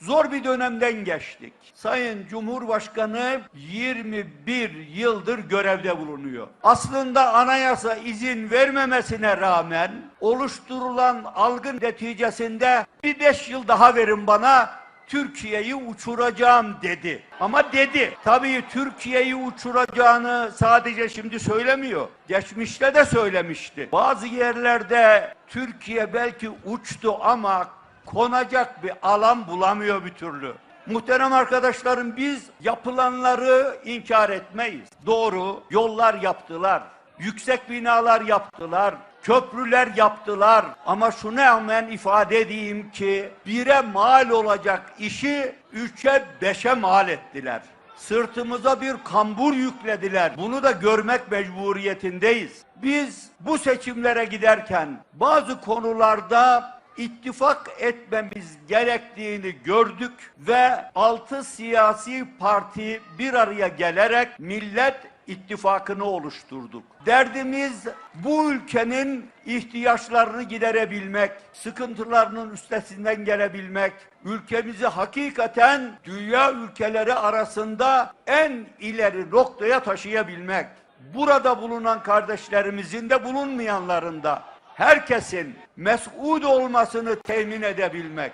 Zor bir dönemden geçtik. Sayın Cumhurbaşkanı 21 yıldır görevde bulunuyor. Aslında anayasa izin vermemesine rağmen oluşturulan algı neticesinde bir beş yıl daha verin bana Türkiye'yi uçuracağım dedi. Ama dedi. Tabii Türkiye'yi uçuracağını sadece şimdi söylemiyor. Geçmişte de söylemişti. Bazı yerlerde Türkiye belki uçtu ama konacak bir alan bulamıyor bir türlü. Muhterem arkadaşlarım biz yapılanları inkar etmeyiz. Doğru yollar yaptılar. Yüksek binalar yaptılar. Köprüler yaptılar. Ama şunu hemen ifade edeyim ki bire mal olacak işi üçe beşe mal ettiler. Sırtımıza bir kambur yüklediler. Bunu da görmek mecburiyetindeyiz. Biz bu seçimlere giderken bazı konularda ittifak etmemiz gerektiğini gördük ve altı siyasi parti bir araya gelerek Millet İttifakını oluşturduk. Derdimiz bu ülkenin ihtiyaçlarını giderebilmek, sıkıntılarının üstesinden gelebilmek, ülkemizi hakikaten dünya ülkeleri arasında en ileri noktaya taşıyabilmek. Burada bulunan kardeşlerimizin de bulunmayanların da herkesin mes'ud olmasını temin edebilmek.